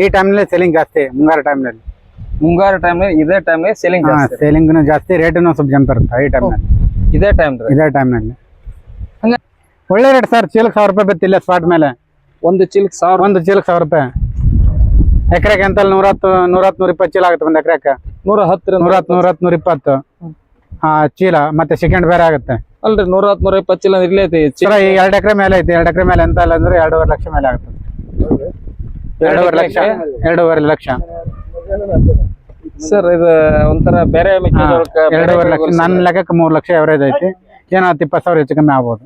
ಈ ಟೈಮ್ನಲ್ಲಿ ಸೆಲ್ಲಿಂಗ್ ಜಾಸ್ತಿ ಮುಂಗಾರು ಟೈಮ್ನಲ್ಲಿ. ಮುಂಗಾರು ಟೈಮ್ ಇದೇ ಟೈಮ್ ಸೇಲಿಂಗ್ ಜಾಸ್ತಿ. ಸೇಲಿಂಗ್ನು ಜಾಸ್ತಿ ರೇಟುನು ಸ್ವಲ್ಪ ಜಂಪ್ ಇರುತ್ತೆ ಈ ಟೈಮ್ನಲ್ಲಿ ಇದೇ ಟೈಮ್ ಇದೇ ಟೈಮ್ನಲ್ಲಿ ಹಂಗೆ ಒಳ್ಳೆ ರೇಟ್ ಸರ್ ಚೀಲಕ್ಕೆ ಸಾವಿರ ರೂಪಾಯಿ ಬಿತ್ತಿಲ್ಲ ಸ್ಪಾಟ್ ಮೇಲೆ. ಒಂದು ಚೀಲಕ್ಕೆ ಸಾವಿರ. ಒಂದು ಚೀಲಕ್ಕೆ ಸಾವಿರ ರೂಪಾಯಿ. ಎಕರೆಗೆ ಅಂತಲ್ಲಿ ನೂರತ್ತು ನೂರತ್ತು ನೂರ ಇಪ್ಪತ್ತು ಚೀಲ ಆಗುತ್ತೆ ಒಂದು ಎಕರೆಗೆ. ನೂರ ಹತ್ತು ನೂರತ್ತು ನೂರತ್ತು ನೂರ ಇಪ್ಪತ್ತು. ಆ ಚೀಲ ಮತ್ತೆ ಸೆಕೆಂಡ್ ಬೇರೆ ಆಗುತ್ತೆ. ಅಲ್ರಿ ನೂರ ಹತ್ತು ನೂರ ಇಪ್ಪತ್ತು ಚೀಲ ಇರ್ಲೈತಿ ಐತಿ ಚೀಲ ಎರಡು ಎಕರೆ ಮೇಲೆ ಐತಿ. ಎರಡು ಎಕರೆ ಮೇಲೆ ಎಂತ ಅಲ್ಲ ಅಂದ್ರೆ ಎರಡೂವರೆ ಲಕ್ಷ ಮೇಲೆ ಆಗುತ್ತೆ. ಎರಡೂವರೆ ಲಕ್ಷ? ಎರಡೂವರೆ ಲಕ್ಷ. ಸರ್ ಇದು ಒಂಥರ ಬೇರೆ ಮೆಕ್ಕೆಜೋಳಕ್ಕ ಎರಡೂವರೆ ಲಕ್ಷ. ನನ್ನ ಲೆಕ್ಕಕ್ಕೆ ಮೂರು ಲಕ್ಷ ಎವರೇಜ್ ಐತಿ. ಏನೋ ಹತ್ತು ಇಪ್ಪತ್ತು ಸಾವಿರ ಹೆಚ್ಚು ಕಮ್ಮಿ ಆಗ್ಬೋದು.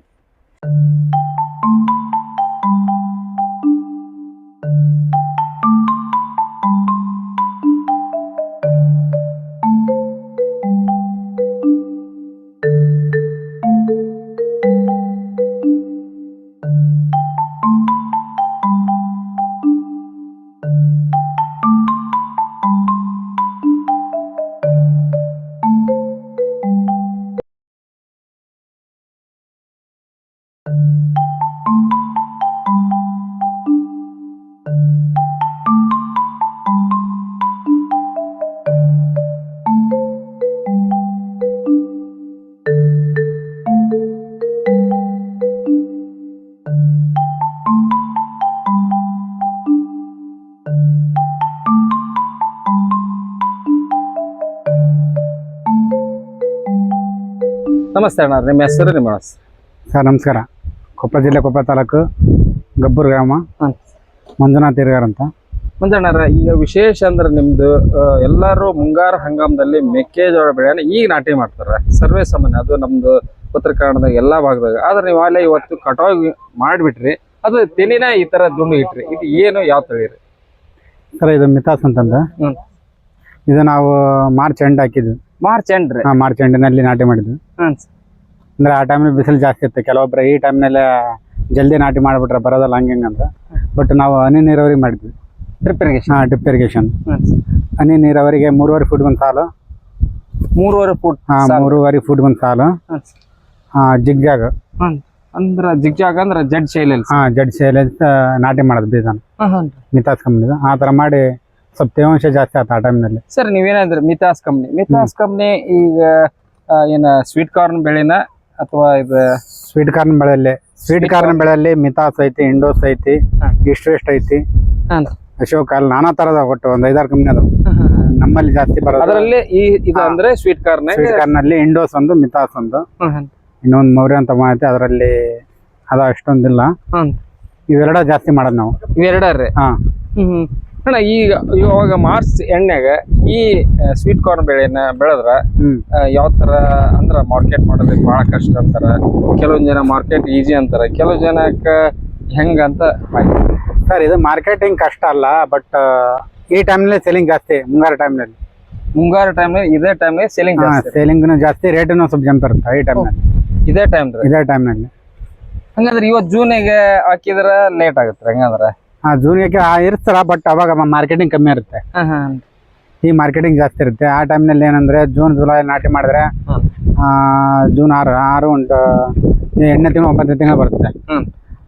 ನಮಸ್ತೆ ಅಣ್ಣ ನಿಮ್ಮ ಹೆಸರು ನಿಮ್ಮ ಹೆಸರು ಸರ್ ನಮಸ್ಕಾರ. ಕೊಪ್ಪಳ ಜಿಲ್ಲೆ ಕೊಪ್ಪಳ ತಾಲೂಕು ಗಬ್ಬೂರು ಗ್ರಾಮ. ಹ್ಮ್. ಮಂಜುನಾಥ್ ಹಿರಿಯರ್ ಅಂತ. ಮುಂಜಾನಾರ ಈಗ ವಿಶೇಷ ಅಂದ್ರೆ ನಿಮ್ದು ಆ, ಎಲ್ಲರೂ ಮುಂಗಾರು ಹಂಗಾಮದಲ್ಲಿ ಮೆಕ್ಕೆಜೋಳ ಬೆಳೆಯನ್ನು ಈಗ ನಾಟಿ ಮಾಡ್ತಾರೆ. ಸರ್ವೇ ಸಾಮಾನ್ಯ ಅದು ನಮ್ದು ಉತ್ತರ ಕನ್ನಡದಾಗ ಎಲ್ಲಾ ಭಾಗದಾಗ. ಆದ್ರೆ ನೀವು ಅಲ್ಲೇ ಇವತ್ತು ಕಟಾವ್ ಮಾಡಿಬಿಟ್ರಿ. ಅದು ತೆನಿನ ಈ ತರ ದುಂಡು ಇಟ್ರಿ. ಇದು ಏನು ಯಾವ ತಳಿ ರೀ? ಸರ್ ಇದು ಮಿತಾಸ್ ಅಂತಂದು. ಹ್ಮ್. ಇದು ನಾವು ಮಾರ್ಚ್ ಎಂಡ್ ಹಾಕಿದ್ವಿ. ಮಾರ್ಚ್ ಎಂಡ್ರಿ ಹಾ ಮಾರ್ಚ್ ಎಂಡಿನಲ್ಲಿ ನಾಟಿ ಮಾಡಿದ್ವಿ. ಅಂದ್ರೆ ಆ ಟೈಮ್ ಬಿಸಿಲು ಜಾಸ್ತಿ ಇತ್ತು. ಕೆಲವೊಬ್ರು ಈ ಟೈಮ್ನಲ್ಲಿ ಜಲ್ದಿ ನಾಟಿ ಮಾಡ್ಬಿಟ್ರೆ ಬರೋದಲ್ಲ ಹಂಗೆ ಹಿಂಗೆ ಅಂತ. ಬಟ್ ನಾವು ಹನಿ ನೀರಾವರಿ ಮಾಡಿದ್ವಿ. ಡ್ರಿಪ್ ಇರಿಗೇಷನ್ ಹಾಂ ಡ್ರಿಪ್ ಇರಿಗೇಷನ್ ಹನಿ ನೀರಾವರಿಗೆ ಮೂರುವರೆ ಫುಟ್ ಒಂದು ಸಾಲು. ಮೂರುವರೆ ಫುಟ್ ಹಾಂ ಮೂರುವರೆ ಫುಟ್ ಒಂದು ಸಾಲು. ಹಾಂ ಜಿಗ್ ಜಾಗ ಅಂದ್ರ ಜಿಗ್ಜಾಗ್ ಅಂದ್ರೆ ಜಡ್ ಶೈಲಿ ಹಾಂ ಜಡ್ ಶೈಲಿ ನಾಟಿ ಮಾಡೋದು ಬೀಜ ಮಿತಾಸ್ ಕಂಪ್ನಿದು ಆ ಥರ ಮಾಡಿ ಸ್ವಲ್ಪ ತೇವಾಂಶ ಜಾಸ್ತಿ ಆಯ್ತು ಆ ಟೈಮ್ನಲ್ಲಿ ಸರ್ ನೀವೇನಂದ್ರೆ ಮಿತಾಸ್ ಕಂಪ್ನಿ ಮಿತಾಸ್ ಕಂಪ್ನಿ ಈಗ ಆ, ಏನ ಸ್ವೀಟ್ ಕಾರ್ನ್ ಬೆಳೆನ ಅಥವಾ ಇದು ಸ್ವೀಟ್ ಕಾರ್ನ್ ಬೆಳೆಯಲ್ಲಿ. ಸ್ವೀಟ್ ಕಾರ್ನ್ ಬೆಳೆಯಲ್ಲಿ ಮಿತಾಸ್ ಐತಿ ಇಂಡೋಸ್ ಐತಿ. ಇಷ್ಟು ವೆಸ್ಟ್ ಐತಿ. ಅಶೋಕ್ ಅಲ್ಲಿ ನಾನಾ ತರದ ಒಟ್ಟು ಒಂದ್ ಐದಾರು ಕಂಪ್ನಿ ಅದಾವ. ನಮ್ಮಲ್ಲಿ ಜಾಸ್ತಿ ಬರೋದು ಅದರಲ್ಲಿ ಈ ಇದು ಅಂದ್ರೆ ಸ್ವೀಟ್ ಕಾರ್ನ್ ಸ್ವೀಟ್ ಕಾರ್ನಲ್ಲಿ ಇಂಡೋಸ್ ಒಂದು ಮಿತಾಸ್ ಒಂದು. ಇನ್ನೊಂದು ಮೌರ್ಯ ಅಂತ ಐತಿ ಅದರಲ್ಲಿ ಅದ ಅಷ್ಟೊಂದಿಲ್ಲ. ಇವೆರಡ ಜಾಸ್ತಿ ಮಾಡೋದು ನಾವು. ಇವೆರಡರ್ರಿ? ಹಾ. ಅಣ್ಣ ಈಗ ಇವಾಗ ಮಾರ್ಚ್ ಎಣ್ಣೆಗೆ ಈ ಸ್ವೀಟ್ ಕಾರ್ನ್ ಬೆಳೆನ ಬೆಳೆದ್ರ ಯಾವ ತರ ಅಂದ್ರ ಮಾರ್ಕೆಟ್ ಮಾಡೋದಕ್ಕೆ ಬಹಳ ಕಷ್ಟ ಅಂತಾರ. ಕೆಲವೊಂದ್ ಜನ ಮಾರ್ಕೆಟ್ ಈಜಿ ಅಂತಾರ. ಕೆಲವು ಜನಕ್ಕ ಹೆಂಗ ಅಂತ ಸರ್ ಇದು ಮಾರ್ಕೆಟಿಂಗ್ ಕಷ್ಟ ಅಲ್ಲ ಬಟ್ ಈ ಟೈಮ್ನಲ್ಲಿ ಸೇಲಿಂಗ್ ಜಾಸ್ತಿ ಮುಂಗಾರು ಟೈಮ್ನಲ್ಲಿ ಮುಂಗಾರು ಟೈಮ್ನಲ್ಲಿ ಇದೇ ಟೈಮ್ ಸೇಲಿಂಗ್ ಹಾ ಜಾಸ್ತಿ. ಸೇಲಿಂಗ್ನು ಜಾಸ್ತಿ ರೇಟುನು ಸ್ವಲ್ಪ ಜಂಪ್ ಇರುತ್ತೆ ಈ ಟೈಮ್ನಲ್ಲಿ ಇದೇ ಟೈಮ್ ಇದೇ ಟೈಮ್ನಲ್ಲಿ ಹಂಗಂದ್ರೆ ಇವತ್ತು ಜೂನಿಗೆ ಹಾಕಿದ್ರೆ ಲೇಟ್ ಆಗುತ್ತೆ ಹಂಗಂದ್ರ. ಹಾ ಜೂನ್ಗೆ ಇರ್ತಾರ ಬಟ್ ಅವಾಗ ಮಾರ್ಕೆಟಿಂಗ್ ಕಮ್ಮಿ ಇರುತ್ತೆ. ಈ ಮಾರ್ಕೆಟಿಂಗ್ ಜಾಸ್ತಿ ಇರುತ್ತೆ. ಆ ಟೈಮ್ನಲ್ಲಿ ಏನಂದ್ರೆ ಜೂನ್ ಜುಲೈ ನಾಟಿ ಮಾಡಿದ್ರೆ ಆ, ಜೂನ್ ಆರು ಆರು ಉಂಟು ಎಂಟನೇ ತಿಂಗಳು ಒಂಬತ್ತನೇ ತಿಂಗಳು ಬರುತ್ತೆ.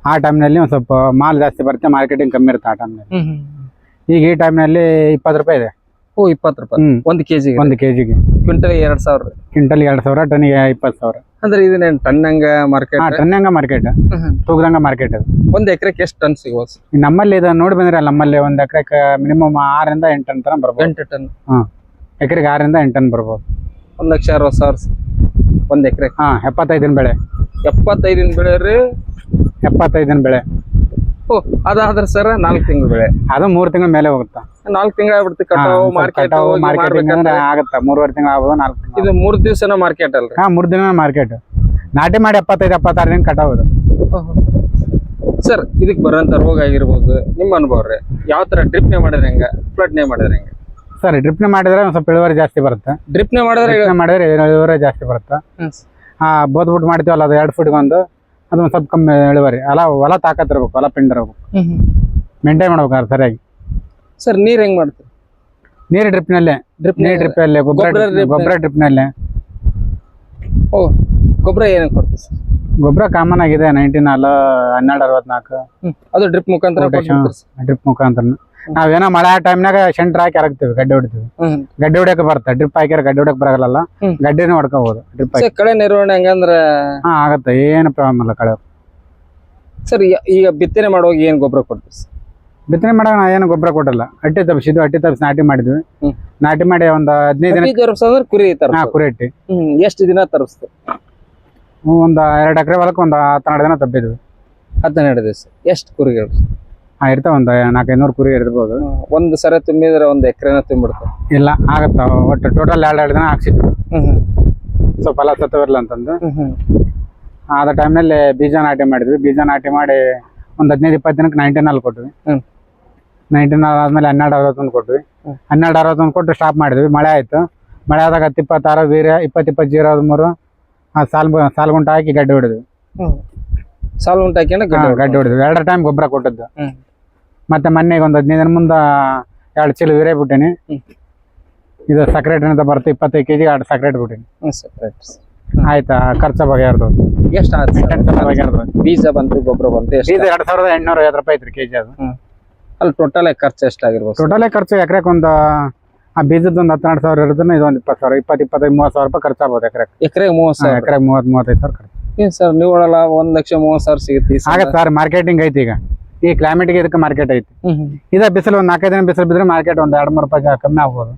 ಆ ಟೈಮ್ನಲ್ಲಿ ಒಂದು ಸ್ವಲ್ಪ ಮಾಲ್ ಜಾಸ್ತಿ ಬರುತ್ತೆ ಮಾರ್ಕೆಟಿಂಗ್ ಕಮ್ಮಿ ಇರುತ್ತೆ ಆ ಟೈಮ್ನಲ್ಲಿ ಈಗ ಈ ಟೈಮ್ನಲ್ಲಿ ಇಪ್ಪತ್ತು ರೂಪಾಯಿ ಇದೆ. ಓ ಇಪ್ಪತ್ತು ರೂಪಾಯಿ. ಹ್ಮ್. ಒಂದ್ ಕೆಜಿ ಒಂದು ಕೆ ಜಿಗೆ ಕ್ವಿಂಟಲ್ ಎರಡ್ ಸಾವಿರ ಕ್ವಿಂಟಲ್ ಎರಡು ಸಾವಿರ ಟನ್ನಿಗೆ ಇಪ್ಪತ್ತು ಸಾವಿರ. ಅಂದ್ರೆ ಇದನ್ನೇನ್ ಟನ್ನಂಗ ಮಾರ್ಕೆಟ್ ಹಾ ಟನ್ನಂಗ ಮಾರ್ಕೆಟ್ ತೂಗದಂಗ ಮಾರ್ಕೆಟ್ ಅದು. ಒಂದ್ ಎಕರೆಗೆ ಎಷ್ಟು ಟನ್ ಸಿಗೋದು ಈ ನಮ್ಮಲ್ಲಿ ಇದು ನೋಡಿ ಬಂದ್ರೆ ನಮ್ಮಲ್ಲಿ ಒಂದು ಎಕರೆಗೆ ಮಿನಿಮಮ್ ಆರರಿಂದ ಎಂಟು ಟನ್ ತನಕ ಬರ್ಬೋದು. ಎಂಟು ಟನ್ ಹಾಂ ಎಕರೆಗೆ ಆರರಿಂದ ಎಂಟು ಟನ್ ಬರ್ಬೋದು. ಒಂದ್ ಲಕ್ಷ ಅರವತ್ತು ಸಾವಿರ ಸಿ- ಒಂದ್ ಎಕರೆ ಹಾಂ ಎಪ್ಪತ್ತೈದಿನ ದಿನ ಬೆಳೆ. ಎಪ್ಪತ್ತೈದಿನ ಬೆಳೆ ರೀ. ಎಪ್ಪತ್ತೈದು ದಿನ ಬೆಳೆ. ಓ ಅದಾದ್ರ ಸರ್ ನಾಲ್ಕು ತಿಂಗಳ ಬೆಳೆ. ಅದು ಮೂರು ತಿಂಗಳ ಮೇಲೆ ಹೋಗುತ್ತಾ. ನಾಲ್ಕು ತಿಂಗಳು ಆಗ್ಬಿಡ್ತಿ ಕಟಾವು ಮಾರ್ಕೆಟ್ ಮಾರ್ಕೆಟಿಂಗ್ ಅಂದ್ರೆ ಆಗುತ್ತಾ ಮೂರುವರೆ ತಿಂಗಳು ಆಗ್ಬೋದು ನಾಲ್ಕು ತಿಂಗಳು ಇದು ಮೂರು ದಿವ್ಸನ ಮಾರ್ಕೆಟ್ ಅಲ್ರಿ? ಹಾ ಮೂರು ದಿನ ಮಾರ್ಕೆಟ್ ನಾಟಿ ಮಾಡಿ ಎಪ್ಪತ್ತೈದು ಎಪ್ಪತ್ತಾರು ದಿನ ಕಟಾವುದು ಸರ್ ಇದಕ್ಕೆ ಬರೋಂಥ ರೋಗ ಆಗಿರ್ಬೋದು. ನಿಮ್ಮ ಅನುಭವ ರೀ. ಯಾವ ತರ ಡ್ರಿಪ್ನೇ ಮಾಡಿದ್ರೆ ಹೆಂಗ? ಫ್ಲಡ್ನೇ ಮಾಡಿದ್ರೆ ಹೆಂಗೆ? ಸರ್ ಡ್ರಿಪ್ನೇ ಮಾಡಿದ್ರೆ ಒಂದು ಸ್ವಲ್ಪ ಇಳುವರಿ ಜಾಸ್ತಿ ಬರುತ್ತೆ. ಡ್ರಿಪ್ನೇ ಮಾಡಿದ್ರೆ ಮಾಡಿದ್ರೆ ಇಳುವರಿ ಜಾಸ್ತಿ ಬರುತ್ತೆ. ಹಾ ಬೋದ್ಬಿಟ್ಟು ಮಾಡ್ತೀವಲ್ಲ ಅದು ಎರಡು ಫುಟ್ಗೆ ಒಂದು ಅದು ಒಂದು ಸ್ವಲ್ಪ ಕಮ್ಮಿ ಇಳುವರಿ. ಅಲ್ಲ ಹೊಲ ತಾಕತ್ ಇರಬೇಕು ಹೊಲ ಪಿಂಡ್ ಇರ್ಬೇಕು. ಮೇಂಟೈನ್ ಮಾಡ್ಬೇಕಾದ್ರೆ ಸರಿಯಾಗಿ. ಸರ್ ನೀರ್ ಹೆಂಗ್ ಮಾಡ್ತೀರಿ? ನೀರ್ ಡ್ರಿಪ್ನಲ್ಲೇ ಡ್ರಿಪ್ ನೀರ್ ಡ್ರಿಪ್ ಅಲ್ಲೇ ಗೊಬ್ಬರ ಗೊಬ್ಬರ ಡ್ರಿಪ್ನಲ್ಲೇ. ಓ ಗೊಬ್ಬರ ಏನಕ್ಕೆ ಕೊಡ್ತೀವಿ ಸರ್? ಗೊಬ್ಬರ ಕಾಮನ್ ಆಗಿದೆ ನೈನ್ಟೀನ್ ಅಲ್ಲ ಹನ್ನೆರಡು ಅರವತ್ನಾಲ್ಕು. ಅದು ಡ್ರಿಪ್ ಮುಖಾಂತರ. ಡ್ರಿಪ್ ಮುಖಾಂತರ ನಾವೇನೋ ಮಳೆ ಟೈಮ್ನಾಗ ಸೆಂಟ್ರ್ ಹಾಕಿ ಹರಗ್ತೀವಿ ಗಡ್ಡೆ ಹೊಡಿತೀವಿ. ಗಡ್ಡೆ ಹೊಡಿಯಕ್ಕೆ ಬರುತ್ತೆ ಡ್ರಿಪ್ ಹಾಕ್ಯಾರ ಗಡ್ಡೆ ಹೊಡಕ್ ಬರಲ್ಲ. ಗಡ್ಡೆನೂ ಹೊಡ್ಕೋಬಹುದು ಡ್ರಿಪ್ ಹಾಕಿ. ಕಳೆ ನಿರ್ವಹಣೆ ಹೆಂಗಂದ್ರೆ? ಹಾ ಆಗತ್ತೆ ಏನು ಪ್ರಾಬ್ಲಮ್ ಇಲ್ಲ ಕಳೆ. ಸರ್ ಈಗ ಬಿತ್ತನೆ ಮಾಡುವಾಗ ಏನ್ ಗೊಬ್ಬರ ಕೊಡ್ತೀವಿ ಸರ್? ಬಿತ್ತನೆ ಮಾಡಾಗ ನಾ ಏನು ಗೊಬ್ಬರ ಕೊಟ್ಟಿಲ್ಲ. ಅಟ್ಟಿ ತಪ್ಪಿಸಿದ್ವಿ ಅಟ್ಟಿ ತಪ್ಪಿಸಿ ನಾಟಿ ಮಾಡಿದ್ವಿ. ನಾಟಿ ಮಾಡಿ ಒಂದು ಹದಿನೈದು ದಿನ ಕುರಿ ಹಾ ಕುರಿ ಹ್ಮ್ ಎಷ್ಟು ದಿನ ತರಿಸ್ತು ಒಂದು ಎರಡು ಎಕರೆ ಹೊಲಕ್ಕೆ ಒಂದು ಹತ್ತೆರಡು ದಿನ ತಪ್ಪಿದ್ವಿ ಹದಿನೆರಡು ದಿವಸ. ಎಷ್ಟು ಕುರಿಗಳು? ಹಾ ಇರ್ತಾವ ಒಂದು ನಾಲ್ಕೈನೂರು ಕುರಿ ಇರ್ಬೋದು. ಒಂದು ಸರ ತುಂಬಿದ್ರೆ ಒಂದು ಎಕರೆನ ತುಂಬಿಡ್ತಾವ. ಇಲ್ಲ ಆಗತ್ತ. ಒಟ್ಟು ಟೋಟಲ್ ಎರಡು ಎರಡು ದಿನ ಹಾಕ್ಸಿದ್ವಿ. ಸೊ ಫಲ ಸತ್ತವಿರಲ್ಲ ಅಂತಂದು. ಆದ ಟೈಮ್ನಲ್ಲಿ ಬೀಜ ನಾಟಿ ಮಾಡಿದ್ವಿ. ಬೀಜ ನಾಟಿ ಮಾಡಿ ಒಂದು ಹದಿನೈದು ಇಪ್ಪತ್ತು ದಿನಕ್ಕೆ ನೈನ್ಟೀನ್ ಅಲ್ಲಿ ಕೊಟ್ವಿ. ಹ್ಮ್. ಅವರ್ ಆದ್ಮೇಲೆ ಹನ್ನೆರಡು ಅರವತ್ತೊಂದು ಕೊಟ್ವಿ. ಹನ್ನೆರಡು ಅರವತ್ತೊಂದು ಕೊಟ್ಟು ಸ್ಟಾಪ್ ಮಾಡಿದ್ವಿ. ಮಳೆ ಆಯಿತು. ಮಳೆ ಆದಾಗ ಹತ್ತು ಇಪ್ಪತ್ತಾರು ವೀರ್ಯ ಇಪ್ಪತ್ತು ಇಪ್ಪತ್ತು ಜೀರೋ ಹದಿಮೂರು ಆ ಸಾಲ್ ಸಾಲ್ ಗುಂಟ ಹಾಕಿ ಗಡ್ಡೆ ಹೊಡೆದ್ವಿ. ಸಾಲು ಉಂಟಾಕ್ಯಂಡ ಹಾ, ಗಡ್ಡೆ ಹೊಡೆದ್ವಿ. ಎರಡು ಟೈಮ್ ಗೊಬ್ಬರ ಕೊಟ್ಟದ್ದು. ಮತ್ತೆ ಮೊನ್ನೆಗೆ ಒಂದು ಹದಿನೈದು ದಿನ ಮುಂದೆ ಎರಡು ಚೀಲ ವೀರ್ಯ ಬಿಟ್ಟಿನಿ. ಇದು ಸಕ್ರೇಟ್ ಅಂತ ಬರುತ್ತೆ ಇಪ್ಪತ್ತೈದು ಕೆ ಜಿ ಎರಡು ಸಕ್ರೇಟ್ ಬಿಟ್ಟಿನಿ. ಆಯ್ತಾ? ಖರ್ಚು ಬಗೆಹರ್ದು ಎಷ್ಟು ಬಗೆಹರ್ದು ಬೀಜ ಬಂತು ಗೊಬ್ಬರ ಬಂತು ಬೀಜ ಎರಡು ಸಾವಿರದ ಎಂಟುನೂರ ಐವತ್ತು ರೂಪಾಯಿ ಐತ್ರಿ ಕೆ ಜಿ ಅದು ಅಲ್ಲಿ ಟೋಟಲ್ ಖರ್ಚು ಎಷ್ಟಾಗಿರ್ಬೋದು ಟೋಟಲ್ ಟೋಟಲೇ ಖರ್ಚು ಎಕರೆಗೆ ಒಂದು ಆ ಬೀಜದ ಒಂದು ಹತ್ತೆರಡು ಸಾವಿರ ಇರೋದನ್ನ ಇದು ಒಂದು ಇಪ್ಪತ್ತು ಸಾವಿರ ಇಪ್ಪತ್ತು ಇಪ್ಪತ್ತೈದು ಮೂವತ್ತು ಸಾವಿರ ರೂಪಾಯಿ ಖರ್ಚಾಗ್ಬೋದು ಎಕರೆಗೆ ಎಕರೆಗೆ ಮೂವತ್ತು ಸಾವಿರ? ಎಕರೆಗೆ ಮೂವತ್ತು ಮೂವತ್ತೈದು ಸಾವಿರ ಖರ್ಚು. ಏನು ಸರ್ ನೀವು ಲಾಭ ಒಂದ್ ಲಕ್ಷ ಮೂವತ್ತು ಸಾವಿರ ಸಿಗುತ್ತೆ ಆಗತ್ತೆ ಸರ್ ಮಾರ್ಕೆಟಿಂಗ್ ಐತಿ ಈಗ. ಈ ಕ್ಲೈಮೇಟ್ಗೆ ಇದಕ್ಕೆ ಮಾರ್ಕೆಟ್ ಐತಿ. ಇದ ಬಿಸಿಲು ಒಂದು ನಾಲ್ಕೈದು ದಿನ ಬಿಸಿಲು ಬಿದ್ರೆ ಮಾರ್ಕೆಟ್ ಒಂದು ಎರಡು ಮೂರು ರೂಪಾಯಿ ಕಮ್ಮಿ ಆಗ್ಬೋದು.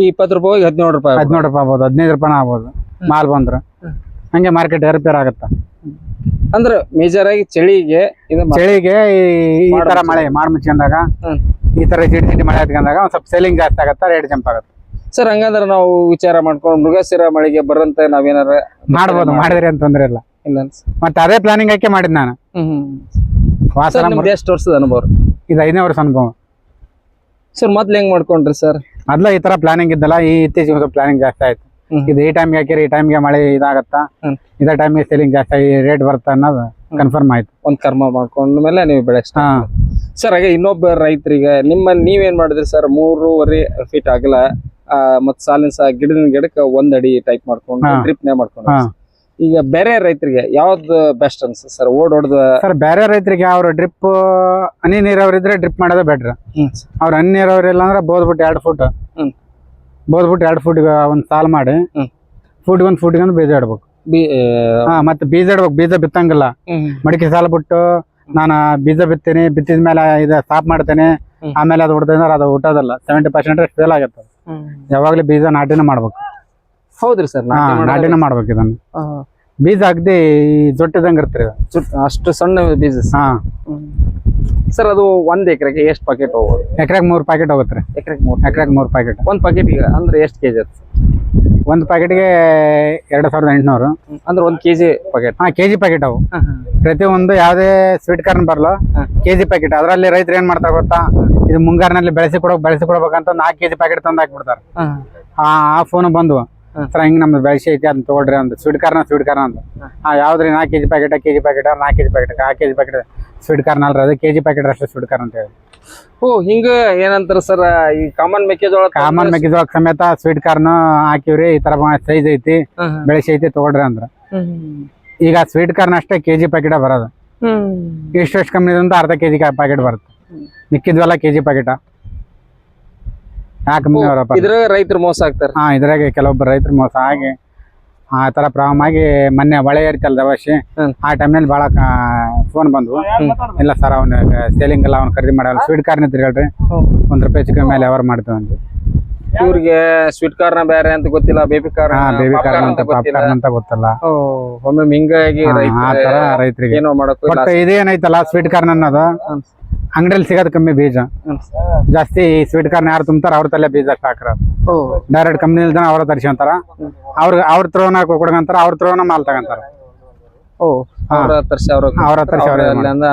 ಈ ಇಪ್ಪತ್ತು ರೂಪಾಯಿ ಹದಿನೇಳು ರೂಪಾಯಿ. ಹದಿನೇಳು ರೂಪಾಯಿ ಆಗ್ಬೋದು ಹದಿನೈದು ರೂಪಾಯಿ ಆಗ್ಬೋದು. ಮಾಲ್ ಬಂದ್ರೆ. ಹಂಗೆ ಮಾರ್ಕೆಟ್ ಏರ್ಪೇರ್ ಆಗುತ್ತೆ? ಅಂದ್ರೆ ಮೇಜರ್ ಆಗಿ ಚಳಿಗೆ ಇದು ಮಾ- ಚಳಿಗೆ ಈ- ಈ ತರ ಮಳೆ ಮಾಡ್ ಮುಚ್ಕೊಂಡಾಗ ಹ್ಮ್. ಈ ತರ ಜಿಡಿ ಜಿಡಿ ಮಳೆ ಹತ್ಕೊಂಡಾಗ ಒಂದ್ ಸ್ವಲ್ಪ ಸೇಲಿಂಗ್ ಜಾಸ್ತಿ ಆಗತ್ತ ರೇಟ್ ಜಂಪ್ ಆಗುತ್ತೆ. ಸರ್ ಹಂಗಂದ್ರೆ ನಾವು ವಿಚಾರ ಮಾಡ್ಕೊಂಡು ಮೃಗಶಿರ ಮಳೆಗೆ ಬರಂತೆ ನಾವೇನಾರ ಮಾಡ್ಬೋದು ಮಾಡಿದ್ರೆ ಏನ್ ತೊಂದ್ರೆ ಇಲ್ಲ. ಇಲ್ಲ ಅನ್ಸ್- ಮತ್ತೆ ಅದೇ ಪ್ಲಾನಿಂಗ್ ಹಾಕಿ ಮಾಡಿದ್ ನಾನು. ಹ್ಮ್ ಹ್ಮ್. ವಾಸನ ಸರ್ ನಿಮ್ದು ಎಷ್ಟು ವರ್ಷದ ಅನುಭವ ಇದು ಐದನೇ ವರ್ಷ ಅನುಭವ. ಸರ್ ಮೊದ್ಲು ಹೆಂಗ್ ಮಾಡ್ಕೊಂಡ್ರಿ ಸರ್? ಮೊದ್ಲ ಈ ತರ ಪ್ಲಾನಿಂಗ್ ಇದ್ದಲ್ಲ ಈ ಇತ್ತೀಚೆಗೆ ಸ್ವಲ್ಪ ಪ್ಲಾನಿಂಗ್ ಜಾಸ್ತಿ ಆಯ್ತು. ಇದು ಈ ಟೈಮ್ಗೆ ಹಾಕಿರಿ ಈ ಟೈಮ್ಗೆ ಮಳೆ ಇದಾಗತ್ತಾ. ಇದೇ ಟೈಮ್ಗೆ ಸೇಲಿಂಗ್ ಜಾಸ್ತಿ ಆಗಿ ರೇಟ್ ಬರುತ್ತಾ ಅನ್ನೋದು ಕನ್ಫರ್ಮ್ ಆಯ್ತು. ಒಂದ್ ಕರ್ಮ ಮಾಡ್ಕೊಂಡ ಮೇಲೆ ನೀವು ಬೆಳೆ ಹಾ. ಸರ್ ಹಾಗೆ ಇನ್ನೊಬ್ಬ ರೈತರಿಗೆ ನಿಮ್ಮಲ್ಲಿ ನೀವೇನ್ ಮಾಡಿದ್ರಿ ಸರ್ ಮೂರುವರೆ ಫೀಟ್ ಆಗಲ್ಲ ಆ, ಮತ್ತ್ ಸಾಲಿನ ಸಹ ಗಿಡದ ಗಿಡಕ್ಕೆ ಒಂದ್ ಅಡಿ ಟೈಪ್ ಮಾಡ್ಕೊಂಡು ಹಾ. ಡ್ರಿಪ್ನೇ ಮಾಡ್ಕೊಂಡು ಹಾ. ಈಗ ಬೇರೆ ರೈತರಿಗೆ ಯಾವ್ದು ಬೆಸ್ಟ್ ಅನ್ಸುತ್ತೆ ಸರ್ ಓಡ್ ಹೊಡ್ದ ಸರ್ ಬೇರೆ ರೈತರಿಗೆ ಅವ್ರ ಡ್ರಿಪ್ ಹನಿ ನೀರಾವರಿ ಇದ್ರೆ ಡ್ರಿಪ್ ಮಾಡೋದೇ ಬೆಟ್ರ್ ಅವ್ರ ಹನಿ ನೀರಾವರಿ ಇಲ್ಲ ಅಂದ್ರೆ ಬೋದ್ಬಿಟ್ಟು ಎರಡು ಫುಟ್ ಹ್ಮ್. ಬೋದ್ಬಿಟ್ಟು ಎರಡು ಫುಟ್ಗೆ ಒಂದು ಸಾಲ್ ಮಾಡಿ. ಫುಟ್ಗೆ ಒಂದು ಫುಟ್ಗೆ ಒಂದು ಬೀಜ ಇಡ್ಬೇಕು. ಹಾ ಮತ್ತೆ ಬೀಜ ಇಡ್ಬೇಕು ಬೀಜ ಬಿತ್ತಂಗಿಲ್ಲ. ಮಡಿಕೆ ಸಾಲ ಬಿಟ್ಟು ನಾನು ಬೀಜ ಬಿತ್ತೀನಿ ಬಿತ್ತಿದ ಮೇಲೆ ಇದ ಸಾಪ್ ಮಾಡ್ತೇನೆ ಆಮೇಲೆ ಅದು ಹುಡ್ತಂದ್ರೆ ಅದು ಹುಟ್ಟೋದಲ್ಲ ಸೆವೆಂಟಿ ಪರ್ಸೆಂಟ್ ಫೇಲ್ ಆಗುತ್ತೆ ಯಾವಾಗಲೂ ಬೀಜ ನಾಟಿನ ಮಾಡ್ಬೇಕು. ಹೌದ್ರಿ ಸರ್ ನಾಟಿನ ಮಾಡ್ಬೇಕು ಇದನ್ನ. ಬೀಜ ಅಗ್ದಿ ಜೊಟ್ಟಿದಂಗ ಇರ್ತೀರಿ. ಅಷ್ಟು ಸಣ್ಣ ಬೀಜ ಹಾ. ಸರ್ ಅದು ಒಂದ್ ಎಕರೆಗೆ ಎಷ್ಟು ಪ್ಯಾಕೆಟ್ ಹೋಗೋದು? ಎಕರೆಗೆ ಮೂರು ಪ್ಯಾಕೆಟ್ ಹೋಗುತ್ತೆ ರೀ. ಎಕರೆಗೆ ಮೂರ್ ಎಕರೆಗೆ ಮೂರು ಪ್ಯಾಕೆಟ್ ಒಂದ್ ಪ್ಯಾಕೆಟ್ ಈಗ ಅಂದ್ರೆ ಎಷ್ಟು ಕೆಜಿ ಅದು ಒಂದು ಪ್ಯಾಕೆಟ್ಗೆ ಎರಡು ಸಾವಿರದ ಎಂಟುನೂರು. ಅಂದ್ರೆ ಒಂದ್ ಕೆಜಿ ಪ್ಯಾಕೆಟ್ ಹಾಂ ಕೆ ಜಿ ಪ್ಯಾಕೆಟ್ ಅವು ಪ್ರತಿಯೊಂದು ಯಾವುದೇ ಸ್ವೀಟ್ ಕಾರ್ನ್ ಬರಲ್ಲ ಕೆಜಿ ಕೆ ಜಿ ಪ್ಯಾಕೆಟ್ ಅದರಲ್ಲಿ ರೈತರು ಏನು ಮಾಡ್ತಾರೆ ಗೊತ್ತಾ? ಇದು ಮುಂಗಾರಿನಲ್ಲಿ ಬೆಳೆಸಿ ಕೊಡೋ ಬೆಳೆಸಿ ಕೊಡ್ಬೇಕಂತ ನಾಲ್ಕು ಕೆ ಜಿ ಪ್ಯಾಕೆಟ್ ತಂದು ಹಾಕ್ಬಿಡ್ತಾರೆ. ಆ ಫೋನ್ ಬಂದ್ವು. ಹ್ಮ್. ಸರ್ ಹಿಂಗೆ ನಮ್ದು ಬೆಳೆಸಿ ಐತಿ ಅದನ್ನ ತಗೊಳ್ರಿ ಅಂದ್ರೆ ಸ್ವೀಟ್ ಕಾರ್ನ ಸ್ವೀಟ್ ಕಾರ್ನ ಅಂತ ಆ ಯಾವ್ದ್ರಿ ನಾಲ್ಕು ಕೆಜಿ ಪ್ಯಾಕೆಟ್ ಕೆಜಿ ಪ್ಯಾಕೆಟ್ ನಾಲ್ಕು ಕೆಜಿ ಪ್ಯಾಕೆಟ್ ಆ ಕೆಜಿ ಪ್ಯಾಕೆಟ್ ಸ್ವೀಟ್ ಕಾರ್ನ್ ಅಲ್ರಿ ಅದು. ಕೆಜಿ ಪ್ಯಾಕೆಟ್ ಅಷ್ಟೇ ಸ್ವೀಟ್ ಕಾರ್ನ್ ಅಂತ ಹೇಳಿ. ಓ ಹಿಂಗ ಏನಂತಾರ ಸರ್ ಈ ಕಾಮನ್ ಮೆಕ್ಕೆಜೋಳ ಕಾಮನ್ ಮೆಕ್ಕೆಜೋಳ ಸಮೇತ ಸ್ವೀಟ್ ಕಾರ್ನ್ ಹಾಕಿವ್ರಿ ಈ ತರ ಸೈಜ್ ಐತಿ ಬೆಳಸಿ ಐತಿ ತೊಗೊಳ್ರಿ ಅಂದ್ರ. ಈಗ ಸ್ವೀಟ್ ಕಾರ್ನ್ ಅಷ್ಟೇ ಕೆಜಿ ಪ್ಯಾಕೆಟ್ ಬರೋದು. ಇಷ್ಟು ಎಷ್ಟು ಕಮ್ಮಿ ಅಂತ ಅರ್ಧ ಕೆಜಿ ಪ್ಯಾಕೆಟ್ ಬರುತ್ತೆ. ಮಿಕ್ಕಿದ್ವಲ್ಲ ಕೆ ಜಿ ಪ್ಯಾಕೆಟ್ ಇದ್ರಾಗ ರೈತರು ಮೋಸ ಆಗ್ತಾರೆ. ಹಾ ಇದ್ರಾಗೆ ಕೆಲವೊಬ್ಬರು ರೈತರು ಮೋಸ ಆಗಿ ಆ ತರ ಪ್ರಾಬ್ಲಮ್ ಆಗಿ ಮೊನ್ನೆ ಹೊಳೆ ಏರಿತಲ್ಲ ದವಾಸಿ ಹ್ಮ್. ಆ ಟೈಮ್ನಲ್ಲಿ ಬಹಳ ಫೋನ್ ಬಂದ್ವು. ಇಲ್ಲ ಸರ್ ಅವ್ನ ಸೇಲಿಂಗ್ ಎಲ್ಲ ಅವ್ನ ಖರೀದಿ ಮಾಡಲ್ಲ. ಸ್ವೀಟ್ ಕಾರ್ನ ಹೇಳ್ರಿ ಒಂದ್ ರೂಪಾಯಿ ಚಿಕನ್ ಮೇಲೆ ವ್ಯವಹಾರ ಮಾಡ್ತೇವೆ ಅಂತ ಇವ್ರಿಗೆ ಸ್ವೀಟ್ ಕಾರ್ನ ಬೇರೆ ಅಂತ ಗೊತ್ತಿಲ್ಲ baby corn baby corn corn ಅಂತ ಪಾಪ್ಕಾರ್ನ್ ಅಂತ ಗೊತ್ತಲ್ಲ. ಒಮ್ಮೆ ಹಿಂಗಾಗಿ ಆ ತರ ರೈತರಿಗೆ. ಏನೋ ಮಾಡಕ್ಕೂ ಇದೇನೈತಲ್ಲ ಸ್ವೀಟ್ ಕಾರ್ನ್ ಅನ್ನೋದು. ಅಂಗಡಿಯಲ್ಲಿ ಸಿಗೋದು ಕಮ್ಮಿ ಬೀಜ. ಜಾಸ್ತಿ ಸ್ವೀಟ್ ಕಾರ್ನ್ ಯಾರು ತುಂಬ್ತಾರ ಅವ್ರ ತಲೆ ಬೀಜ ಹಾಕ್ರ ಡೈರೆಕ್ಟ್ ಕಂಪ್ನಿ ಇಲ್ದಾನ ಅವ್ರ ತರ್ಸ್ಕೊಂತಾರ ಅವ್ರ ಅವ್ರ ತ್ರೋನ ಕೊಡ್ಕೊಂತಾರ ಅವ್ರ ತ್ರೋನ ಮಾಲ್ ತಗೊಂತಾರ.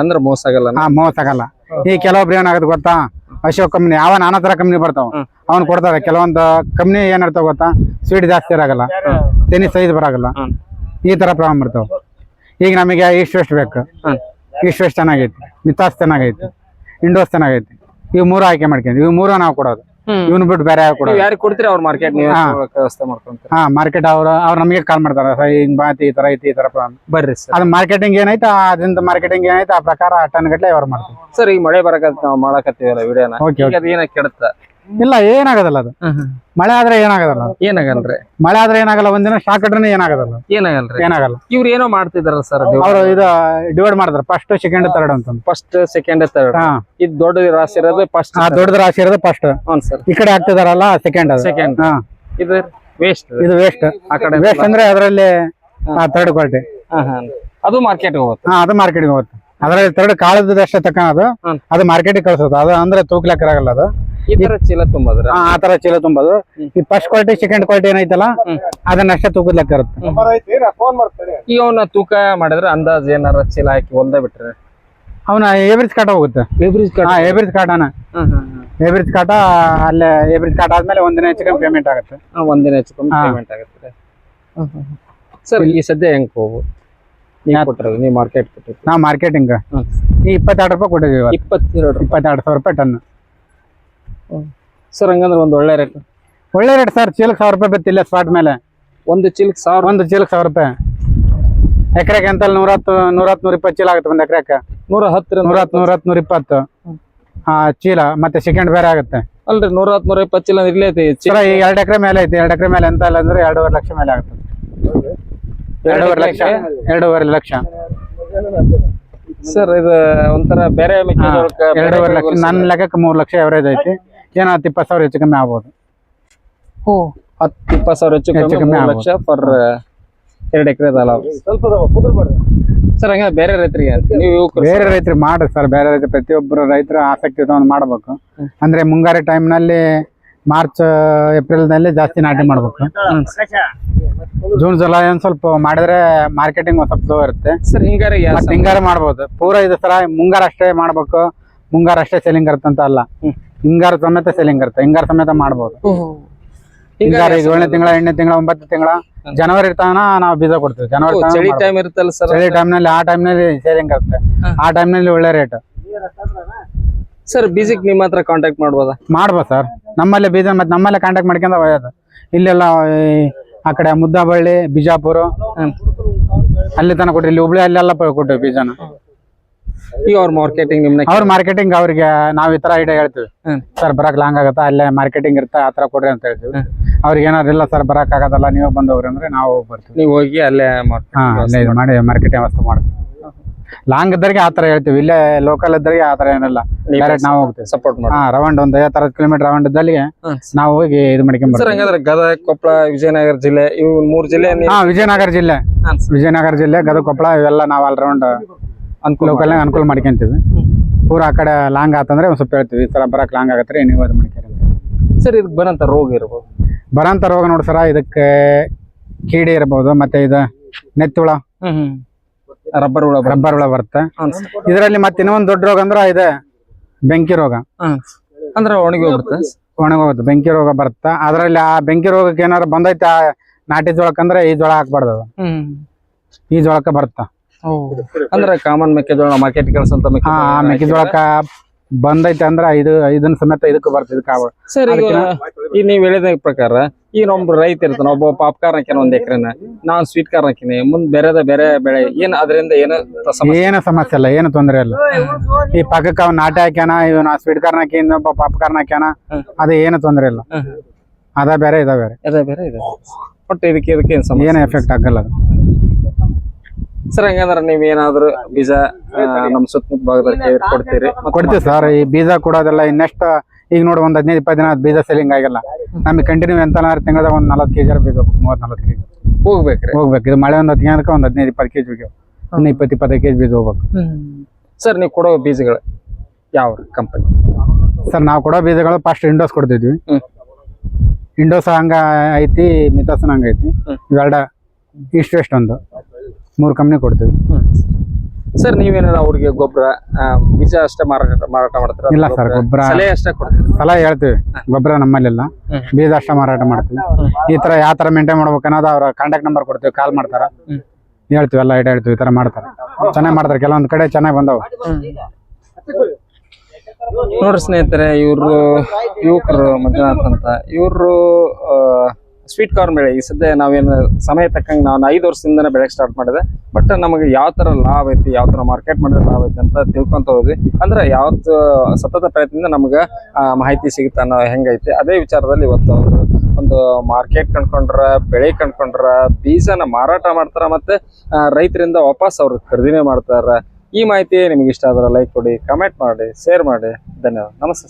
ಅಂದ್ರೆ ಮೋಸ ಆಗಲ್ಲ ಹಾ ಮೋಸ ಆಗಲ್ಲ. ಈ ಕೆಲವೊಬ್ರು ಏನಾಗುತ್ತೆ ಗೊತ್ತಾ? ಅಶೋಕ್ ಕಂಪ್ನಿ ಯಾವ ನಾನಾ ತರ ಕಂಪ್ನಿ ಬರ್ತಾವ. ಅವ್ನ್ ಕೊಡ್ತಾರೆ. ಕೆಲವೊಂದು ಕಂಪ್ನಿ ಏನಿರ್ತಾವ ಗೊತ್ತಾ? ಸ್ವೀಟ್ ಜಾಸ್ತಿ ಇರಾಗಲ್ಲ. ತೆನಿ ಸೈಜ್ ಬರಾಗಲ್ಲ. ಈ ತರ ಪ್ರಾಬ್ಲಮ್ ಬರ್ತಾವ ಈಗ ನಮಗೆ ಇಷ್ಟು ಎಷ್ಟು ಬೇಕು. ಇಷ್ಟು ಎಷ್ಟು ಚೆನ್ನಾಗೈತಿ. ಮಿತಾಸ್ ಚೆನ್ನಾಗೈತಿ. ಇಂಡೋಸ್ ಚೆನ್ನಾಗೈತಿ. ಇವ್ ಮೂರು ಆಯ್ಕೆ ಮಾಡ್ಕೊಂಡ್ ಇವ್ ಮೂರು ನಾವು ಕೊಡೋದು. ಇವ್ನು ಬಿಟ್ಟು ಬೇರೆ ಯಾರು ಕೊಡೋದು. ಯಾರು ಕೊಡ್ತೀರಿ ಅವ್ರ ಮಾರ್ಕೆಟ್. ವ್ಯವಸ್ಥೆ ಮಾಡ್ಕೊಂತೀರಿ? ಹಾ ಮಾರ್ಕೆಟ್ ಅವ್ರ ಅವ್ರು ನಮಗೆ ಕಾಲ್ ಮಾಡ್ತಾರ ಹಿಂಗ್ ಬಾತಿ ಈ ತರ ಐತಿ ಈ ತರ. ಬರ್ರಿ ಅದ್ ಮಾರ್ಕೆಟಿಂಗ್ ಏನೈತೆ ಅದ್ರಿಂದ ಮಾರ್ಕೆಟಿಂಗ್ ಏನೈತೆ ಆ ಪ್ರಕಾರ ಟನ್ ಗಟ್ಲೆ ವ್ಯವಹಾರ ಮಾಡ್ತೀವಿ. ಸರ್ ಈಗ ಮಳೆ ಬರಕತ್ತ ನಾವು ಮಾಡಕತ್ತೀವಲ್ಲ ವಿಡಿಯೋನ? ಓಕೆ ಈಗ ಅದ ಏನ ಕೆಡತ್ತ? ಇಲ್ಲ ಏನಾಗದಲ್ಲ ಅದು. ಮಳೆ ಆದ್ರೆ ಏನಾಗದಲ್ಲ ಏನಾಗಲ್ರಿ? ಮಳೆ ಆದ್ರೆ ಏನಾಗಲ್ಲ ಒಂದಿನ ಶಾಕ್ ಇಟ್ರೆ ಏನಾಗೋದಲ್ಲ. ಏನಾಗಲ್ರಿ? ಏನಾಗಲ್ಲ. ಇವ್ರು ಏನೋ ಮಾಡ್ತಿದಾರ ಸರ್ ಅವ್ರು ಇದು ಡಿವೈಡ್ ಮಾಡಿದ್ರ ಫಸ್ಟ್ ಸೆಕೆಂಡ್ ತರ್ಡ್ ಅಂತ ಫಸ್ಟ್ ಸೆಕೆಂಡ್ ತರ್ಡ್ ಇದು ದೊಡ್ಡ ರಾಶಿ ಇರೋದು ಫಸ್ಟ್ ದೊಡ್ಡ ದೊಡ್ಡದ ರಾಶಿ ಇರೋದು ಫಸ್ಟ್ ಸರ್. ಈ ಕಡೆ ಹಾಕ್ತಿದಾರಲ್ಲ ಸೆಕೆಂಡ್ ಸೆಕೆಂಡ್ ಇದು ವೇಸ್ಟ್ ಇದು ವೇಸ್ಟ್ ಆ ಕಡೆ ವೇಸ್ಟ್ ಅಂದ್ರೆ ಅದರಲ್ಲಿ ತರ್ಡ್ ಕ್ವಾಲಿಟಿ ಅದು ಮಾರ್ಕೆಟ್ ಹೋಗುತ್ತೆ. ಅದು ಮಾರ್ಕೆಟ್ಗೆ ಹೋಗುತ್ತೆ. ಅದರಲ್ಲಿ ಥರ್ಡ್ ಕಾಳದ್ದು ತಕ್ಕನದು ತಕನ ಅದು. ಮಾರ್ಕೆಟ್ ಕಳ್ಸೋದು. ಅದು ಅಂದ್ರೆ ತೂಕ ಅದು. ಈ ತರ ಚೀಲ ತುಂಬದ್ರ ಆ ತರ ಚೀಲ ತುಂಬೋದು. ಈ ಫಸ್ಟ್ ಕ್ವಾಲಿಟಿ ಸೆಕೆಂಡ್ ಕ್ವಾಲಿಟಿ ಏನೈತಲ್ಲ ಅದನ್ನಷ್ಟೇ ತೂಕದ ಲೆಕ್ಕ ಇರುತ್ತೆ. ಈಗ ತೂಕ ಮಾಡಿದ್ರೆ ಅಂದಾಜ್ ಏನಾರ ಚೀಲ ಹಾಕಿ ಹೊಲ್ದ ಬಿಟ್ರೆ? ಅವನ ಎಬ್ರಿಜ್ ಕಾಟ ಹೋಗುತ್ತೆ. ಏವ್ರಿಜ್ ಕಾಟ? ಎವ್ರೇಜ್ ಕಾಟನ ಎವ್ರೇಜ್ ಕಾಟ ಅಲ್ಲೇ ಏಬ್ರಿಜ್ ಕಾಟ ಆದ್ಮೇಲೆ ಒಂದಿನ ಹೆಚ್ಚು ಪೇಮೆಂಟ್ ಆಗುತ್ತೆ. ಒಂದಿನ ಹೆಚ್ಚು. ಪೇಮೆಂಟ್ ಆಗುತ್ತೆ. ಸರ್ ಈ ಸದ್ಯ ಹೆಂಗ್ ಹೋಗು? ನೀವು ಕೊಟ್ಟಿರೋದು ನೀವು ಮಾರ್ಕೆಟ್ ಕೊಟ್ಟಿರೋದು. ನಾವು ಮಾರ್ಕೆಟಿಂಗ್ ಇಪ್ಪತ್ತೆರಡು ರೂಪಾಯಿ ಕೊಟ್ಟಿದ್ದೀವಿ. ಇಪ್ಪತ್ತೆರಡು ರೂಪಾಯಿ. ಇಪ್ಪತ್ತೆರಡು ಸಾವಿರ ರೂಪಾಯಿ ಟನ್. ಸರ್ ಹಂಗಂದ್ರೆ ಒಂದು ಒಳ್ಳೆ ರೇಟ್ ಒಳ್ಳೆ ರೇಟ್ ಸರ್ ಚೀಲಕ್ಕೆ ಸಾವಿರ ರೂಪಾಯಿ ಬಿತ್ತಿಲ್ಲ ಸ್ಪಾಟ್ ಮೇಲೆ. ಒಂದು ಚೀಲಕ್ಕೆ ಸಾವಿರ. ಒಂದು ಚೀಲಕ್ಕೆ ಸಾವಿರ ರೂಪಾಯಿ. ಎಕರೆಗೆ ಅಂತಲ್ಲಿ ನೂರತ್ತು ನೂರತ್ತು ನೂರ ಇಪ್ಪತ್ತು ಚೀಲ ಆಗುತ್ತೆ ಒಂದು ಎಕರೆಗೆ. ನೂರ ಹತ್ತು ನೂರ ಹತ್ತು ನೂರ ಇಪ್ಪತ್ತು ಆ ಚೀಲ ಮತ್ತೆ ಸೆಕೆಂಡ್ ಬೇರೆ ಆಗುತ್ತೆ. ಅಲ್ರಿ ನೂರ ಹತ್ತು ನೂರ ಇಪ್ಪತ್ತು ಚೀಲ ಇರ್ಲೇ ಐತಿ ಚೀಲ. ಈ ಎರಡು ಎಕರೆ ಮೇಲೆ ಐತಿ ಎರಡು ಎಕರೆ ಮೇಲೆ ಎಂತ ಇಲ್ಲ ಅಂದ್ರೆ ಎರಡೂವರೆ ಲಕ್ಷ ಮೇಲೆ ಆಗುತ್ತೆ. ಎರಡೂವರೆ ಲಕ್ಷ? ಎರಡೂವರೆ ಲಕ್ಷ. ಸರ್ ಇದು ಒಂಥರ ಬೇರೆ ಮೆಕ್ಕೆಜೋಳಕ್ಕೆ ಎರಡೂವರೆ ಲಕ್ಷ. ನನ್ನ ಲೆಕ್ಕಕ್ಕೆ ಮೂರು ಲಕ್ಷ ಎವರೇಜ್ ಐತಿ. ಏನೋ ಹತ್ತು ಇಪ್ಪತ್ತು ಸಾವಿರ ಹೆಚ್ಚು ಕಮ್ಮಿ ಆಗ್ಬೋದು. ಹತ್ತು ಇಪ್ಪತ್ತು ಸಾವಿರ ಹೆಚ್ಚು ಹೆಚ್ಚು ಕಮ್ಮಿ ಆಗ ಮೂರು ಲಕ್ಷ ಪರ್ ಎರಡು ಎಕರೆ ಅಲ್ಲ ಸರ್ ಹಂಗ ಬೇರೆ ರೈತರಿಗೆ ನೀವು ಬೇರೆ ರೈತರಿಗೆ ಮಾಡ್ರಿ ಸರ್. ಬೇರೆ ರೈತರು ಪ್ರತಿಯೊಬ್ಬರು ರೈತರು ಆಸಕ್ತಿ ತಗೊಂಡು ಮಾಡ್ಬೇಕು. ಅಂದ್ರೆ ಮುಂಗಾರಿ ಟೈಮ್ನಲ್ಲಿ ಮಾರ್ಚ್ ಏಪ್ರಿಲ್ನಲ್ಲಿ ಜಾಸ್ತಿ ನಾಟಿ ಮಾಡ್ಬೇಕು. ಜೂನ್ ಜುಲೈ ಒಂದ್ ಸ್ವಲ್ಪ ಮಾಡಿದ್ರೆ ಮಾರ್ಕೆಟಿಂಗ್ ಒಂದ್ ಸ್ವಲ್ಪ ಸ್ಲೋ ಇರುತ್ತೆ. ಸರ್ ಹಿಂಗಾರ ಮತ್ತೆ ಹಿಂಗಾರ ಮಾಡ್ಬೋದು. ಪೂರ ಇದು ಸರ ಮುಂಗಾರ ಅಷ್ಟೇ ಮಾಡ್ಬೇಕು. ಮುಂಗಾರ ಅಷ್ಟೇ ಸೆಲ್ಲಿಂಗ್ ಇರುತ್ತೆ ಅಂತ ಅಲ್ಲ. ಹಿಂಗಾರ ಸಮೇತ ಸೆಲ್ಲಿಂಗ್ ಇರುತ್ತೆ. ಹಿಂಗಾರ ಸಮೇತ ಮಾಡ್ಬೋದು. ಹಿಂಗಾರ ಈಗ ಏಳನೇ ತಿಂಗಳ ಎಂಟನೇ ತಿಂಗಳ ಒಂಬತ್ತು ತಿಂಗಳ ಜನವರಿ ಇರ್ತಾನ ನಾವು ಬೀಜ ಕೊಡ್ತೀವಿ. ಜನವರಿ ಚಳಿ ಟೈಮ್ ಇರುತ್ತಲ್ಲ ಸರ್ ಟೈಮ್ನಲ್ಲಿ ಆ ಟೈಮ್ನಲ್ಲಿ ಸೇಲಿಂಗ್ ಇರುತ್ತೆ. ಆ ಟೈಮ್ನಲ್ಲಿ ಒಳ್ಳೆ ರೇಟ್ ಸರ್ ಬೀಜಕ್ಕೆ ನಿಮ್ಮ ಹತ್ರ ಕಾಂಟ್ಯಾಕ್ಟ್ ಮಾಡ್ಬೋದಾ? ಮಾಡ್ಬೋದು ಸರ್. ನಮ್ಮಲ್ಲೇ ಬೀದರ್ ಮತ್ತೆ ನಮ್ಮಲ್ಲೇ ಕಾಂಟ್ಯಾಕ್ಟ್ ಮಾಡ್ಕೊಂಡ ಒಯ್ಯೋದು ಇಲ್ಲೆಲ್ಲ ಆ ಕಡೆ ಮುದ್ದಾಬಳ್ಳಿ ಬಿಜಾಪುರ ಅಲ್ಲಿ ತನಕ ಕೊಟ್ರಿ. ಇಲ್ಲಿ ಹುಬ್ಳಿ ಅಲ್ಲೆಲ್ಲ ಕೊಟ್ಟು ಬೀಜನ. ಈಗ ಅವ್ರ ಮಾರ್ಕೆಟಿಂಗ್ ನಿಮ್ನ ಅವ್ರ ಮಾರ್ಕೆಟಿಂಗ್ ಅವ್ರಿಗೆ ನಾವ್ ಈ ತರ ಐಡಿಯಾ ಹೇಳ್ತೀವಿ. ಹ್ಮ್. ಸರ್ ಬರಕ್ ಲಾಂಗ್ ಆಗತ್ತ? ಅಲ್ಲೇ ಮಾರ್ಕೆಟಿಂಗ್ ಇರ್ತಾ ಆ ತರ ಕೊಡ್ರಿ ಅಂತ ಹೇಳ್ತೀವಿ. ಅವ್ರಿಗೆ ಏನಾದ್ರು ಇಲ್ಲ ಸರ್ ಬರಕ್ ಆಗೋದಲ್ಲ ನೀವ್ ಬಂದವ್ರಿ ಅಂದ್ರೆ ನಾವು ಬರ್ತೀವಿ. ನೀವು ಹೋಗಿ ಅಲ್ಲೇ ಮಾಡಿ ಮಾರ್ಕೆಟಿಂಗ್ ವ್ಯವಸ್ಥೆ ಮಾಡ್ತೀವಿ. ಲಾಂಗ್ ಇದ್ದರಿಗೆ ಆ ತರ ಹೇಳ್ತೀವಿ. ಇಲ್ಲೇ ಲೋಕಲ್ ಇದ್ದರಿಗೆ ಆ ತರ ಏನಿಲ್ಲ. ಡೈರೆಕ್ಟ್ ನಾವು ಹೋಗ್ತೀವಿ. ಸಪೋರ್ಟ್ ಮಾಡಿ ಹಾ ರೌಂಡ್ ಒಂದ್ ಐವತ್ತು ಅರವತ್ತು ಕಿಲೋಮೀಟರ್ ರೌಂಡ್ ಇದ್ದಲ್ಲಿ ನಾವು ಹೋಗಿ ಇದು ಮಾಡ್ಕೊಂಡ್ ಸರ್ ಬರ್ತೀವಿ. ಹಂಗಾದ್ರೆ ಗದಗ ಕೊಪ್ಪಳ ವಿಜಯನಗರ ಜಿಲ್ಲೆ ಇವು ಮೂರ್ ಜಿಲ್ಲೆ ಹಾ ವಿಜಯನಗರ ಜಿಲ್ಲೆ. ಹಾ, ವಿಜಯನಗರ ಜಿಲ್ಲೆ ಗದಗ ಕೊಪ್ಪಳ ಇವೆಲ್ಲ ನಾವು ಆಲ್ ರೌಂಡ್ ಅನುಕೂಲ ಲೋಕಲ್ ಅನುಕೂಲ ಮಾಡ್ಕೊಂತೀವಿ. ಪೂರ ಆ ಕಡೆ ಲಾಂಗ್ ಆತಂದ್ರೆ ಒಂದ್ ಸ್ವಲ್ಪ ಹೇಳ್ತೀವಿ. ಈ ತರ ಬರಕ್ ಲಾಂಗ್ ಆಗತ್ತೆ ನೀವು ಅದು ಮಾಡ್ಕೊಂತೀವಿ ಸರ್ ಇದಕ್ಕೆ ಬರಂತ ರೋಗ ಇರ್ಬೋದು. ಬರಂತ ರೋಗ ನೋಡಿ ಸರ ಇದಕ್ಕೆ ಕೀಡಿ ಇರ್ಬೋದು ಮತ್ತೆ ಇದು ನೆತ್ತುಳ. ಹ್ಮ್ ಹ್ಮ್. ರಬ್ಬರ್ ಹುಳ ಬರ ರಬ್ಬರ್ ಹುಳ ಬರುತ್ತೆ. ಇದರಲ್ಲಿ ಮತ್ತೆ ಇನ್ನೊಂದು ದೊಡ್ಡ ರೋಗ ಅಂದ್ರೆ ಇದೆ ಬೆಂಕಿ ರೋಗ. ಅಂದ್ರೆ ಒಣಗಿ ಹೋಗುತ್ತೆ. ಒಣಗಿ ಹೋಗುತ್ತೆ ಬೆಂಕಿ ರೋಗ ಬರುತ್ತೆ. ಅದರಲ್ಲಿ ಆ ಬೆಂಕಿ ರೋಗಕ್ಕೆ ಏನಾರು ಬಂದೈತೆ ಆ ನಾಟಿ ಜೋಳಕ್ಕಂದ್ರೆ ಈ ಜೋಳ ಹಾಕ್ಬಾರ್ದು ಅದು. ಹ್ಮ್. ಈ ಜೋಳಕ್ಕೆ ಬರುತ್ತ. ಅಂದ್ರೆ ಕಾಮನ್ ಮೆಕ್ಕೆಜೋಳ ಮಾರ್ಕೆಟ್ ಕಳ್ಸಂತ ಹಾ ಆ ಮೆಕ್ಕೆಜೋಳಕ್ಕ ಬಂದೈತೆ ಅಂದ್ರೆ ಇದು ಇದನ್ನ ಸಮೇತ ಇದಕ್ಕೆ ಬರ್ತದೆ ಇದಕ್ಕೆ ಆಗ್ಬಾರ್ದು. ಸರ್ ಈಗ ಈಗ ನೀವ್ ಹೇಳಿದ ಪ್ರಕಾರ ಈಗ ನೊಬ್ಬ ರೈತ ಇರ್ತಾನ ಒಬ್ಬ ಪಾಪ್ಕಾರ್ನ್ ಹಾಕ್ಯಾನ ಒಂದ್ ಎಕರೆನ ನಾನ್ ಸ್ವೀಟ್ ಕಾರ್ನ್ ಹಾಕಿನಿ ಮುಂದ್ ಬೇರೆದ ಬೇರೆ ಬೆಳೆ ಏನ್ ಅದರಿಂದ ಏನು ಏನ ಸಮಸ್ಯೆ? ಏನು ಸಮಸ್ಯೆ ಇಲ್ಲ ಏನು ತೊಂದರೆ ಇಲ್ಲ. ಈ ಪಕ್ಕಕ್ಕೆ ಅವ್ನ ನಾಟಿ ಹಾಕ್ಯಾನ ಇವನ್ ಸ್ವೀಟ್ ಕಾರ್ನ್ ಹಾಕಿ ಇನ್ನೊಬ್ಬ ಪಾಪ್ ಕಾರ್ನ್ ಹಾಕ್ಯಾನ ಅದ ಏನು ತೊಂದರೆ ಇಲ್ಲ. ಅದ ಬೇರೆ ಇದ ಬೇರೆ. ಅದ ಬೇರೆ ಇದೆ. ಒಟ್ಟು ಇದಕ್ಕೆ ಇದಕ್ಕೆ ಏನ್ ಸಮಸ್ಯೆ? ಏನು ಎಫೆಕ್ಟ್ ಆಗಲ್ಲ ಅದು. ಸರ್ ಹಂಗಂದ್ರ ನೀವ್ ಏನಾದ್ರು ಬೀಜ ಆ, ನಮ್ ಸುತ್ತಮುತ್ತ ಭಾಗದಲ್ಲಿ ಕೊಡ್ತೀರಿ? ಮತ್ತೆ ಕೊಡ್ತೀವಿ ಸರ್ ಈ ಬೀಜ ಕೊಡೋದೆಲ್ಲ ಇನ್ನೆಷ್ಟು ಈಗ ನೋಡಿ ಒಂದ್ ಹದಿನೈದು ಇಪ್ಪತ್ತು ದಿನ ಬೀಜ ಸೆಲ್ಲಿಂಗ್ ಆಗಿಲ್ಲ. ನಮಗೆ ಕಂಟಿನ್ಯೂ ಎಂತ ತಿಂಗಳದಾಗ ಒಂದ್ ನಲವತ್ತು ಕೆಜಿ ಬೀಜ ಹೋಗ್ಬೇಕು ಮೂವತ್ತು ನಲವತ್ತು ಕೆಜಿ. ಹೋಗ್ಬೇಕ್ರಿ? ಹೋಗ್ಬೇಕು. ಇದು ಮಳೆ ಒಂದ್ ಹತ್ತು ಒಂದ್ ಒಂದು ಹದಿನೈದು ಇಪ್ಪತ್ತು ಕೆಜಿ ಹೋಗ್ಯಾವ. ಇನ್ನು ಇಪ್ಪತ್ತು ಇಪ್ಪತ್ತೈದು ಕೆಜಿ ಬೀಜ ಹೋಗ್ಬೇಕು. ಸರ್ ನೀವು ಕೊಡೋ ಬೀಜಗಳು ಯಾವ ಕಂಪನಿ ಸರ್ ನಾವು ಕೊಡೋ ಬೀಜಗಳು ಫಸ್ಟ್ ಇಂಡೋಸ್ ಕೊಡ್ತಿದ್ವಿ. ಹ್ಮ್. ಇಂಡೋಸ್ ಹಂಗ ಐತಿ ಮಿತಾಸನ್ ಹಂಗೈತಿ ಹ್ಮ್. ಇವೆರಡ ಇಷ್ಟು ವೆಸ್ಟ್ ಒಂದು. ಮೂರು ಕಂಪ್ನಿ ಕೊಡ್ತೀವಿ. ಸರ್ ನೀವೇನಾರ ಅವ್ರಿಗೆ ಗೊಬ್ಬರ ಬೀಜ ಅಷ್ಟೇ ಮಾರಾಟ ಮಾರಾಟ ಮಾಡ್ತೀರಾ? ಇಲ್ಲ ಸರ್ ಗೊಬ್ಬರ ಸಲಹೆ ಅಷ್ಟೇ ಕೊಡ್ತೀವಿ ಸಲ ಹೇಳ್ತೀವಿ. ಗೊಬ್ಬರ ನಮ್ಮಲ್ಲಿಲ್ಲ. ಬೀಜ ಅಷ್ಟೇ ಮಾರಾಟ ಮಾಡ್ತೀವಿ. ಈ ತರ ಯಾವ ತರ ಮೇಂಟೈನ್ ಮಾಡ್ಬೇಕು ಅನ್ನೋದು ಅವ್ರ ಕಾಂಟ್ಯಾಕ್ಟ್ ನಂಬರ್ ಕೊಡ್ತೀವಿ ಕಾಲ್ ಮಾಡ್ತಾರ. ಹೇಳ್ತೀವಿ ಎಲ್ಲ ಐಟ ಹೇಳ್ತೀವಿ ಈ ತರ ಮಾಡ್ತಾರೆ. ಚೆನ್ನಾಗಿ ಮಾಡ್ತಾರೆ. ಕೆಲವೊಂದ್ ಕಡೆ ಚೆನ್ನಾಗಿ ಬಂದವು. ನೋಡ್ರಿ ಸ್ನೇಹಿತರೆ ಇವರು ಯುವಕರು ಮಂಜುನಾಥ್ ಅಂತ. ಇವರು ಸ್ವೀಟ್ ಕಾರ್ನ್ ಬೆಳೆ ಈ ಸದ್ಯ ನಾವೇನು ಸಮಯ ತಕ್ಕಂಗೆ ನಾನು ಐದು ವರ್ಷದಿಂದನೇ ಬೆಳೆಗೆ ಸ್ಟಾರ್ಟ್ ಮಾಡಿದೆ. ಬಟ್ ನಮಗೆ ಯಾವ ತರ ಲಾಭ ಐತಿ, ಯಾವ ತರ ಮಾರ್ಕೆಟ್ ಮಾಡಿದ್ರೆ ಲಾಭ ಐತಿ ಅಂತ ತಿಳ್ಕೊಂತ ಹೋದ್ವಿ. ಅಂದ್ರೆ ಯಾವತ್ತು ಸತತ ಪ್ರಯತ್ನದಿಂದ ನಮ್ಗೆ ಮಾಹಿತಿ ಸಿಗುತ್ತೆ ಅನ್ನೋ ಹೆಂಗೈತಿ ಅದೇ ವಿಚಾರದಲ್ಲಿ ಇವತ್ತು ಅವರು ಒಂದು ಮಾರ್ಕೆಟ್ ಕಂಡ್ಕೊಂಡ್ರ, ಬೆಳೆ ಕಂಡ್ಕೊಂಡ್ರ, ಬೀಜನ ಮಾರಾಟ ಮಾಡ್ತಾರ ಮತ್ತೆ ರೈತರಿಂದ ವಾಪಸ್ ಅವ್ರು ಖರೀದಿನೇ ಮಾಡ್ತಾರ. ಈ ಮಾಹಿತಿ ನಿಮ್ಗೆ ಇಷ್ಟ ಆದ್ರೆ ಲೈಕ್ ಕೊಡಿ ಕಮೆಂಟ್ ಮಾಡಿ ಶೇರ್ ಮಾಡಿ. ಧನ್ಯವಾದ. ನಮಸ್ತೆ